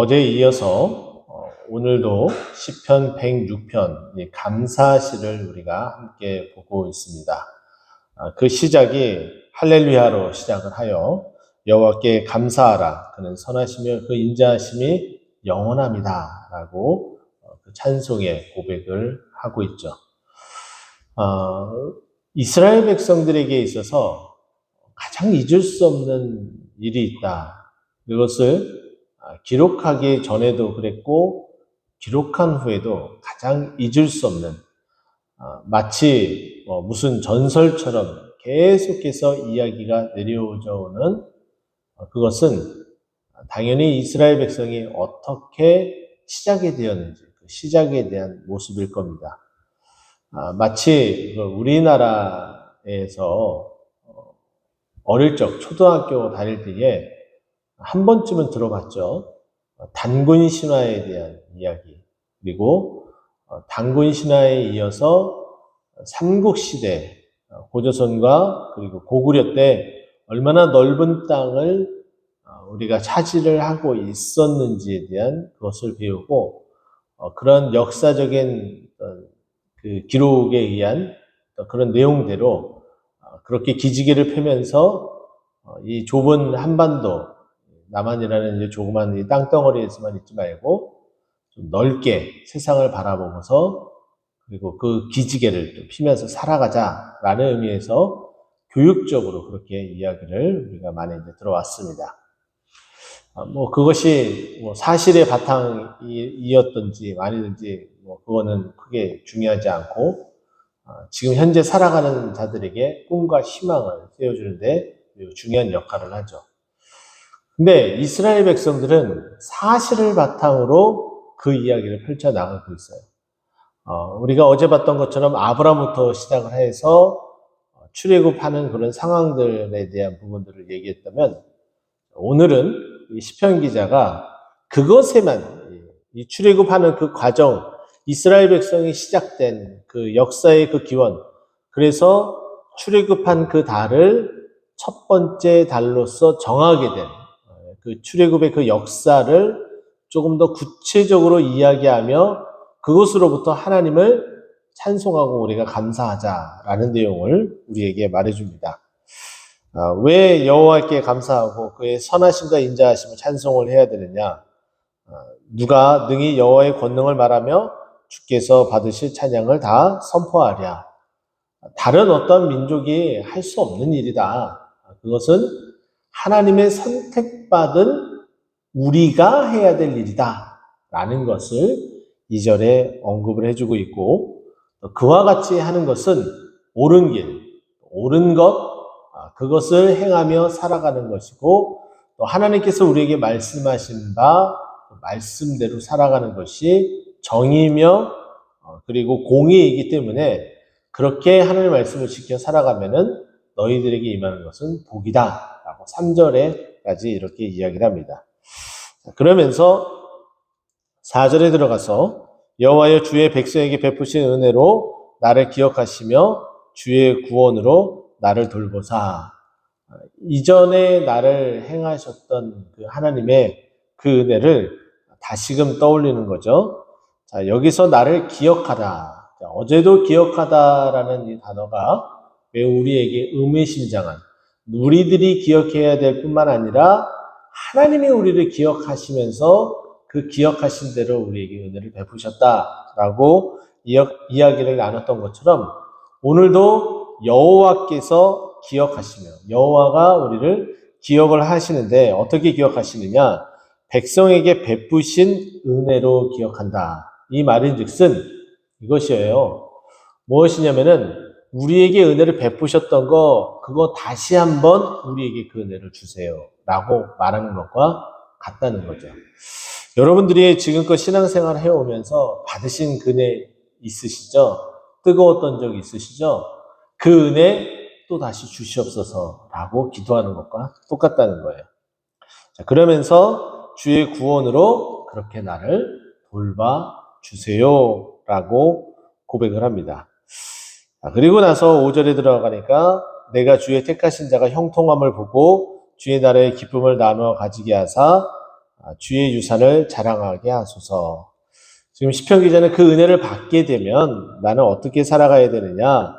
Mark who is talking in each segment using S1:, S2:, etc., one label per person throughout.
S1: 어제에 이어서 어, 오늘도 시편 106편 이 감사시를 우리가 함께 보고 있습니다. 아, 그 시작이 할렐루야로 시작을 하여 여호와께 감사하라 그는 선하시며 그 인자하심이 영원합니다라고 어, 그 찬송의 고백을 하고 있죠. 어, 이스라엘 백성들에게 있어서 가장 잊을 수 없는 일이 있다. 그것을 아, 기록하기 전에도 그랬고 기록한 후에도 가장 잊을 수 없는 아, 마치 뭐 무슨 전설처럼 계속해서 이야기가 내려오져 오는 어, 그것은 당연히 이스라엘 백성이 어떻게 시작이 되었는지 그 시작에 대한 모습일 겁니다. 아, 마치 그 우리나라에서 어, 어릴 적 초등학교 다닐 때에 한 번쯤은 들어봤죠. 어, 단군 신화에 대한 이야기 그리고 어, 단군 신화에 이어서 삼국 시대 어, 고조선과 그리고 고구려 때 얼마나 넓은 땅을 우리가 차지를 하고 있었는지에 대한 그것을 배우고 그런 역사적인 그 기록에 의한 그런 내용대로 그렇게 기지개를 펴면서 이 좁은 한반도 남한이라는 이제 조그만 이 땅덩어리에서만 있지 말고 좀 넓게 세상을 바라보면서 그리고 그 기지개를 또 피면서 살아가자라는 의미에서 교육적으로 그렇게 이야기를 우리가 많이 이제 들어왔습니다. 아, 뭐 그것이 뭐 사실의 바탕이었던지 아니든지 뭐 그거는 크게 중요하지 않고 아, 지금 현재 살아가는 자들에게 꿈과 희망을 세워주는데 중요한 역할을 하죠. 근데 이스라엘 백성들은 사실을 바탕으로 그 이야기를 펼쳐 나가고 있어요. 어, 우리가 어제 봤던 것처럼 아브라함부터 시작을 해서 출애굽하는 그런 상황들에 대한 부분들을 얘기했다면 오늘은 이 시편 기자가 그것에만 이 출애굽하는 그 과정, 이스라엘 백성이 시작된 그 역사의 그 기원, 그래서 출애굽한 그 달을 첫 번째 달로서 정하게 된 그 출애굽의 그 역사를 조금 더 구체적으로 이야기하며 그것으로부터 하나님을 찬송하고 우리가 감사하자라는 내용을 우리에게 말해줍니다. 아, 왜 여호와께 감사하고 그의 선하심과 인자하심을 찬송을 해야 되느냐? 아, 누가 능히 여호와의 권능을 말하며 주께서 받으실 찬양을 다 선포하랴. 다른 어떤 민족이 할 수 없는 일이다. 그것은 하나님의 선택 받은 우리가 해야 될 일이다. 라는 것을 이절에 언급을 해주고 있고, 그와 같이 하는 것은 옳은 길, 옳은 것, 아, 그것을 행하며 살아가는 것이고, 또 하나님께서 우리에게 말씀하신 바, 그 말씀대로 살아가는 것이 정의며, 어, 그리고 공의이기 때문에 그렇게 하나님의 말씀을 지켜 살아가면은 너희들에게 임하는 것은 복이다. 라고 3절에 까지 이렇게 이야기를 합니다. 그러면서 4절에 들어가서 여호와여 주의 백성에게 베푸신 은혜로 나를 기억하시며 주의 구원으로 나를 돌보사 이전에 나를 행하셨던 그 하나님의 그 은혜를 다시금 떠올리는 거죠. 자, 여기서 나를 기억하다. 어제도 기억하다라는 이 단어가 매우 우리에게 의미심장한 우리들이 기억해야 될 뿐만 아니라 하나님이 우리를 기억하시면서 그 기억하신 대로 우리에게 은혜를 베푸셨다라고 이야기를 나눴던 것처럼 오늘도 여호와께서 기억하시며 여호와가 우리를 기억을 하시는데 어떻게 기억하시느냐? 백성에게 베푸신 은혜로 기억한다. 이 말인즉슨 이것이에요. 무엇이냐면은 우리에게 은혜를 베푸셨던 거, 그거 다시 한번 우리에게 그 은혜를 주세요. 라고 말하는 것과 같다는 거죠. 여러분들이 지금껏 신앙생활을 해오면서 받으신 그 은혜 있으시죠? 뜨거웠던 적 있으시죠? 그 은혜 또 다시 주시옵소서 라고 기도하는 것과 똑같다는 거예요. 자, 그러면서 주의 구원으로 그렇게 나를 돌봐 주세요 라고 고백을 합니다. 그리고 나서 5절에 들어가니까 내가 주의 택하신 자가 형통함을 보고 주의 나라의 기쁨을 나누어 가지게 하사 아, 주의 유산을 자랑하게 하소서. 지금 시편 기자는 그 은혜를 받게 되면 나는 어떻게 살아가야 되느냐?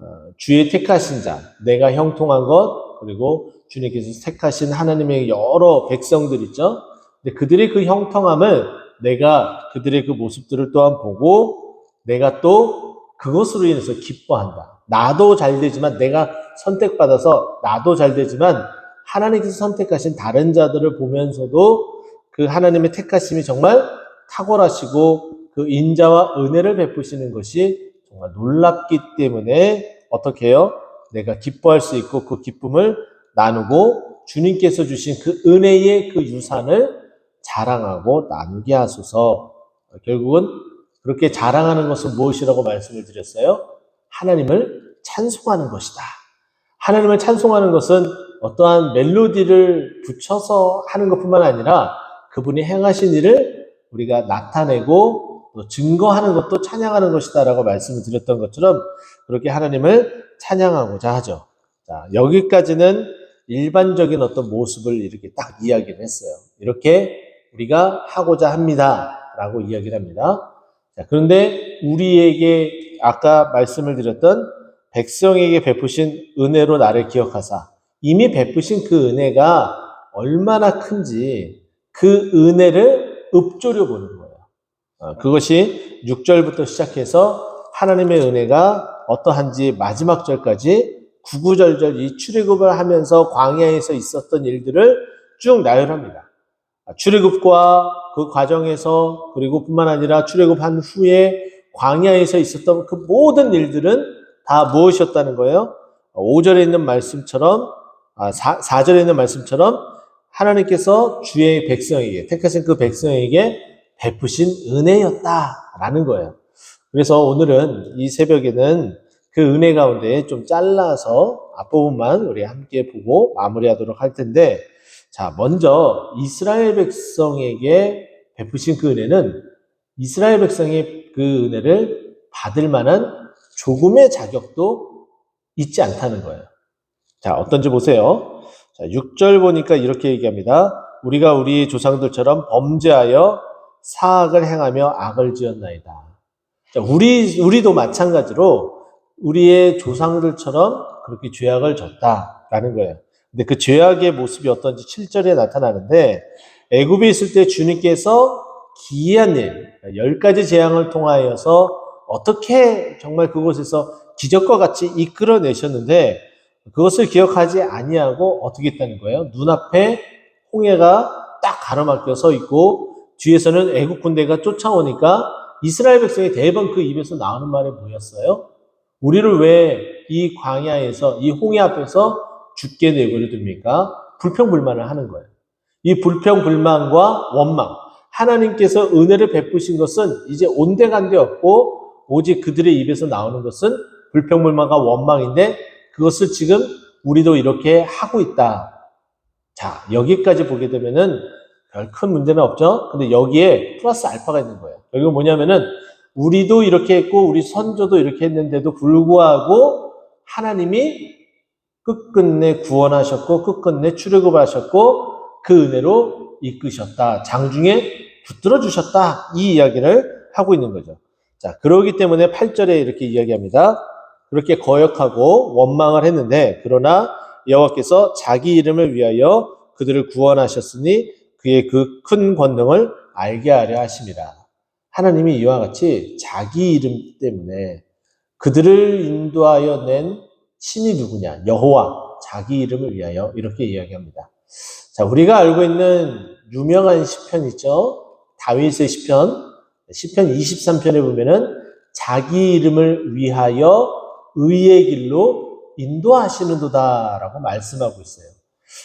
S1: 어, 주의 택하신 자, 내가 형통한 것, 그리고 주님께서 택하신 하나님의 여러 백성들 있죠? 근데 그들의 그 형통함을 내가 그들의 그 모습들을 또한 보고 내가 또 그것으로 인해서 기뻐한다. 나도 잘 되지만 내가 선택받아서 나도 잘 되지만 하나님께서 선택하신 다른 자들을 보면서도 그 하나님의 택하심이 정말 탁월하시고 그 인자와 은혜를 베푸시는 것이 정말 놀랍기 때문에 어떻게 해요? 내가 기뻐할 수 있고 그 기쁨을 나누고 주님께서 주신 그 은혜의 그 유산을 자랑하고 나누게 하소서. 결국은 그렇게 자랑하는 것은 무엇이라고 말씀을 드렸어요? 하나님을 찬송하는 것이다. 하나님을 찬송하는 것은 어떠한 멜로디를 붙여서 하는 것뿐만 아니라 그분이 행하신 일을 우리가 나타내고 또 증거하는 것도 찬양하는 것이다라고 말씀을 드렸던 것처럼 그렇게 하나님을 찬양하고자 하죠. 자, 여기까지는 일반적인 어떤 모습을 이렇게 딱 이야기를 했어요. 이렇게 우리가 하고자 합니다. 라고 이야기를 합니다. 자, 그런데 우리에게 아까 말씀을 드렸던 백성에게 베푸신 은혜로 나를 기억하사 이미 베푸신 그 은혜가 얼마나 큰지 그 은혜를 읊조려 보는 거예요. 어, 그것이 6절부터 시작해서 하나님의 은혜가 어떠한지 마지막 절까지 구구절절 이 출애굽을 하면서 광야에서 있었던 일들을 쭉 나열합니다. 아, 출애굽과 그 과정에서 그리고 뿐만 아니라 출애굽한 후에 광야에서 있었던 그 모든 일들은 다 무엇이었다는 거예요? 5절에 있는 말씀처럼 아, 4, 4절에 있는 말씀처럼 하나님께서 주의 백성에게 택하신 그 백성에게 베푸신 은혜였다라는 거예요. 그래서 오늘은 이 새벽에는 그 은혜 가운데 좀 잘라서 앞부분만 우리 함께 보고 마무리하도록 할 텐데 자, 먼저 이스라엘 백성에게 베푸신 그 은혜는 이스라엘 백성의 그 은혜를 받을 만한 조금의 자격도 있지 않다는 거예요. 자, 어떤지 보세요. 자, 6절 보니까 이렇게 얘기합니다. 우리가 우리 조상들처럼 범죄하여 사악을 행하며 악을 지었나이다. 자, 우리, 우리도 마찬가지로 우리의 조상들처럼 그렇게 죄악을 졌다라는 거예요. 근데 그 죄악의 모습이 어떤지 7절에 나타나는데 애굽에 있을 때 주님께서 기이한 일, 열 가지 재앙을 통하여서 어떻게 정말 그곳에서 기적과 같이 이끌어내셨는데 그것을 기억하지 아니하고 어떻게 했다는 거예요? 눈앞에 홍해가 딱 가로막혀 서 있고 뒤에서는 애국 군대가 쫓아오니까 이스라엘 백성이 대번 그 입에서 나오는 말이 뭐였어요? 우리를 왜 이 광야에서 이 홍해 앞에서 죽게 내버려 둡니까? 불평불만을 하는 거예요. 이 불평불만과 원망, 하나님께서 은혜를 베푸신 것은 이제 온데간데 없고 오직 그들의 입에서 나오는 것은 불평불만과 원망인데 그것을 지금 우리도 이렇게 하고 있다. 자, 여기까지 보게 되면은 별 큰 문제는 없죠? 근데 여기에 플러스 알파가 있는 거예요. 여기가 뭐냐면은 우리도 이렇게 했고 우리 선조도 이렇게 했는데도 불구하고 하나님이 끝끝내 구원하셨고 끝끝내 출애굽하셨고 그 은혜로 이끄셨다. 장중에 붙들어 주셨다. 이 이야기를 하고 있는 거죠. 자, 그러기 때문에 8절에 이렇게 이야기합니다. 그렇게 거역하고 원망을 했는데 그러나 여호와께서 자기 이름을 위하여 그들을 구원하셨으니 그의 그 큰 권능을 알게 하려 하십니다. 하나님이 이와 같이 자기 이름 때문에 그들을 인도하여 낸 신이 누구냐? 여호와 자기 이름을 위하여 이렇게 이야기합니다. 자, 우리가 알고 있는 유명한 시편 있죠? 다윗의 시편, 시편 23편에 보면은 자기 이름을 위하여 의의 길로 인도하시는도다라고 말씀하고 있어요.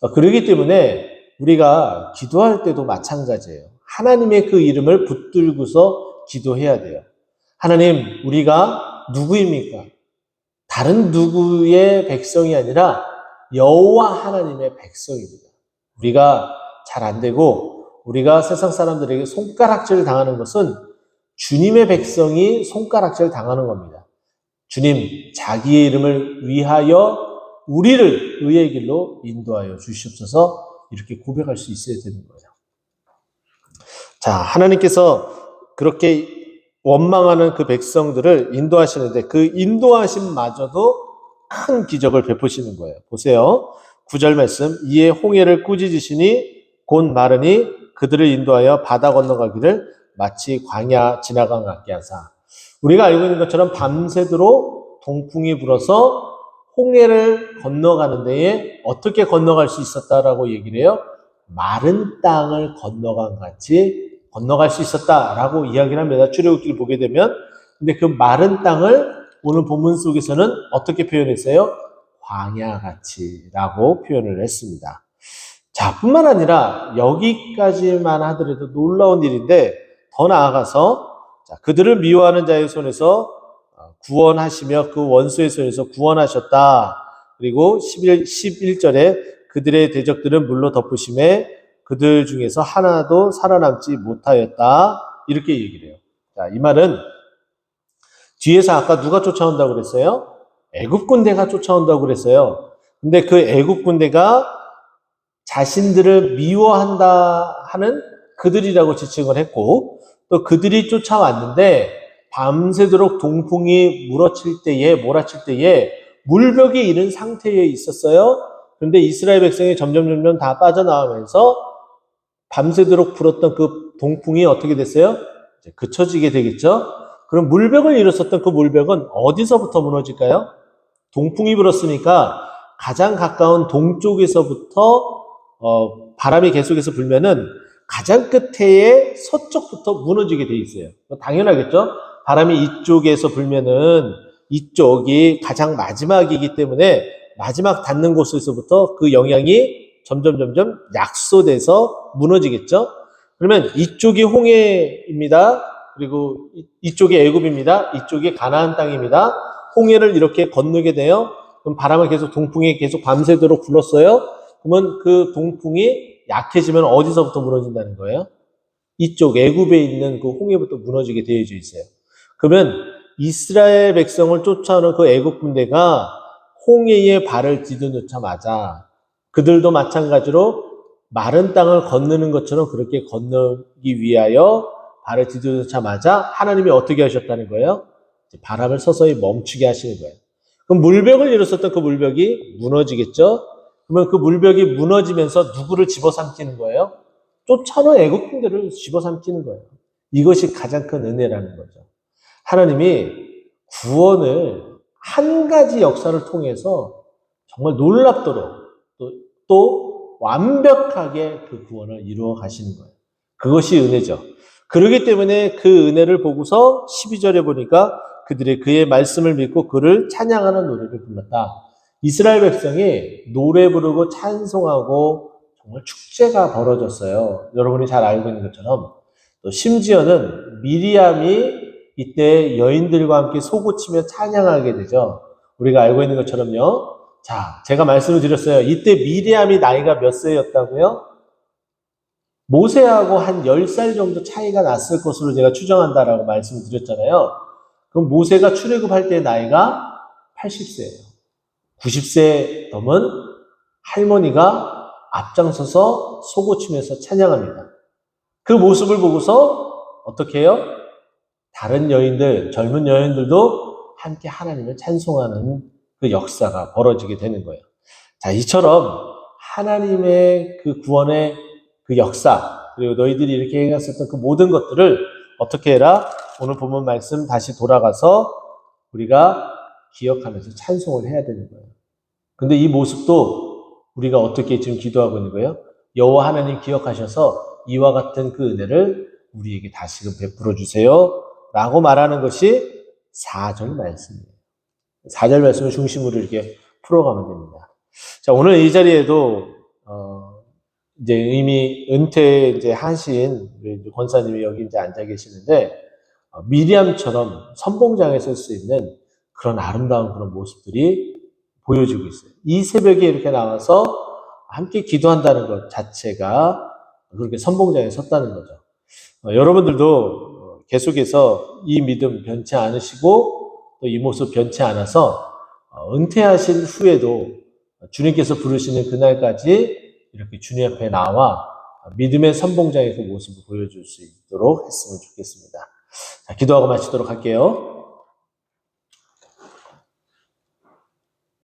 S1: 어, 그러기 때문에 우리가 기도할 때도 마찬가지예요. 하나님의 그 이름을 붙들고서 기도해야 돼요. 하나님, 우리가 누구입니까? 다른 누구의 백성이 아니라 여호와 하나님의 백성입니다. 우리가 잘 안 되고 우리가 세상 사람들에게 손가락질 당하는 것은 주님의 백성이 손가락질 당하는 겁니다. 주님, 자기의 이름을 위하여 우리를 의의 길로 인도하여 주시옵소서 이렇게 고백할 수 있어야 되는 거예요. 자, 하나님께서 그렇게 원망하는 그 백성들을 인도하시는데 그 인도하심마저도 큰 기적을 베푸시는 거예요. 보세요. 구절 말씀. 이에 홍해를 꾸짖으시니 곧 마르니 그들을 인도하여 바다 건너가기를 마치 광야 지나간 같게 하사. 우리가 알고 있는 것처럼 밤새도록 동풍이 불어서 홍해를 건너가는 데에 어떻게 건너갈 수 있었다라고 얘기를 해요? 마른 땅을 건너간 같이 건너갈 수 있었다라고 이야기를 합니다. 출애굽기를 보게 되면 근데 그 마른 땅을 오늘 본문 속에서는 어떻게 표현했어요? 광야같이라고 표현을 했습니다. 자, 뿐만 아니라 여기까지만 하더라도 놀라운 일인데 더 나아가서 자, 그들을 미워하는 자의 손에서 어, 구원하시며 그 원수의 손에서 구원하셨다. 그리고 11, 11절에 그들의 대적들은 물로 덮으심에 그들 중에서 하나도 살아남지 못하였다. 이렇게 얘기를 해요. 자, 이 말은 뒤에서 아까 누가 쫓아온다고 그랬어요? 애굽 군대가 쫓아온다고 그랬어요. 근데 그 애굽 군대가 자신들을 미워한다 하는 그들이라고 지칭을 했고 또 그들이 쫓아왔는데 밤새도록 동풍이 물어칠 때에 몰아칠 때에 물벽이 이른 상태에 있었어요. 그런데 이스라엘 백성이 점점 점점 다 빠져나오면서 밤새도록 불었던 그 동풍이 어떻게 됐어요? 그쳐지게 되겠죠. 그럼 물벽을 이뤘었던 그 물벽은 어디서부터 무너질까요? 동풍이 불었으니까 가장 가까운 동쪽에서부터 어, 바람이 계속해서 불면은 가장 끝에 서쪽부터 무너지게 돼 있어요. 당연하겠죠? 바람이 이쪽에서 불면은 이쪽이 가장 마지막이기 때문에 마지막 닿는 곳에서부터 그 영향이 점점 점점 약소돼서 무너지겠죠? 그러면 이쪽이 홍해입니다. 그리고 이- 이쪽이 애굽입니다. 이쪽이 가나안 땅입니다. 홍해를 이렇게 건너게 돼요. 그럼 바람은 계속 동풍이 계속 밤새도록 불었어요. 그러면 그 동풍이 약해지면 어디서부터 무너진다는 거예요? 이쪽 애굽에 있는 그 홍해부터 무너지게 되어져 있어요. 그러면 이스라엘 백성을 쫓아오는 그 애굽 군대가 홍해에 발을 디뎌놓자마자 그들도 마찬가지로 마른 땅을 건너는 것처럼 그렇게 건너기 위하여 발을 디뎌놓자마자 하나님이 어떻게 하셨다는 거예요? 바람을 서서히 멈추게 하시는 거예요. 그럼 물벽을 이뤘었던 그 물벽이 무너지겠죠? 그러면 그 물벽이 무너지면서 누구를 집어삼키는 거예요? 쫓아오는 애국 군대를 집어삼키는 거예요. 이것이 가장 큰 은혜라는 거죠. 하나님이 구원을 한 가지 역사를 통해서 정말 놀랍도록 또, 또 완벽하게 그 구원을 이루어 가시는 거예요. 그것이 은혜죠. 그러기 때문에 그 은혜를 보고서 12절에 보니까 그들이 그의 말씀을 믿고 그를 찬양하는 노래를 불렀다. 이스라엘 백성이 노래 부르고 찬송하고 정말 축제가 벌어졌어요. 여러분이 잘 알고 있는 것처럼 또 심지어는 미리암이 이때 여인들과 함께 소고치며 찬양하게 되죠. 우리가 알고 있는 것처럼요. 자, 제가 말씀을 드렸어요. 이때 미리암이 나이가 몇 세였다고요? 모세하고 한 10살 정도 차이가 났을 것으로 제가 추정한다라고 말씀을 드렸잖아요. 그럼 모세가 출애굽할 때 나이가 80세예요. 90세 넘은 할머니가 앞장서서 속고치면서 찬양합니다. 그 모습을 보고서 어떻게 해요? 다른 여인들, 젊은 여인들도 함께 하나님을 찬송하는 그 역사가 벌어지게 되는 거예요. 자, 이처럼 하나님의 그 구원의 그 역사, 그리고 너희들이 이렇게 행했었던 그 모든 것들을 어떻게 해라? 오늘 본문 말씀 다시 돌아가서 우리가 기억하면서 찬송을 해야 되는 거예요. 근데 이 모습도 우리가 어떻게 지금 기도하고 있는 거예요? 여호와 하나님 기억하셔서 이와 같은 그 은혜를 우리에게 다시금 베풀어 주세요. 라고 말하는 것이 4절 말씀이에요. 4절 말씀을 중심으로 이렇게 풀어가면 됩니다. 자, 오늘 이 자리에도, 어, 이제 이미 은퇴 이제 하신 권사님이 여기 이제 앉아 계시는데, 어, 미리암처럼 선봉장에 설 수 있는 그런 아름다운 그런 모습들이 보여지고 있어요. 이 새벽에 이렇게 나와서 함께 기도한다는 것 자체가 그렇게 선봉장에 섰다는 거죠. 어, 여러분들도 계속해서 이 믿음 변치 않으시고 또 이 모습 변치 않아서 어, 은퇴하신 후에도 주님께서 부르시는 그날까지 이렇게 주님 앞에 나와 믿음의 선봉장의 그 모습을 보여줄 수 있도록 했으면 좋겠습니다. 자, 기도하고 마치도록 할게요.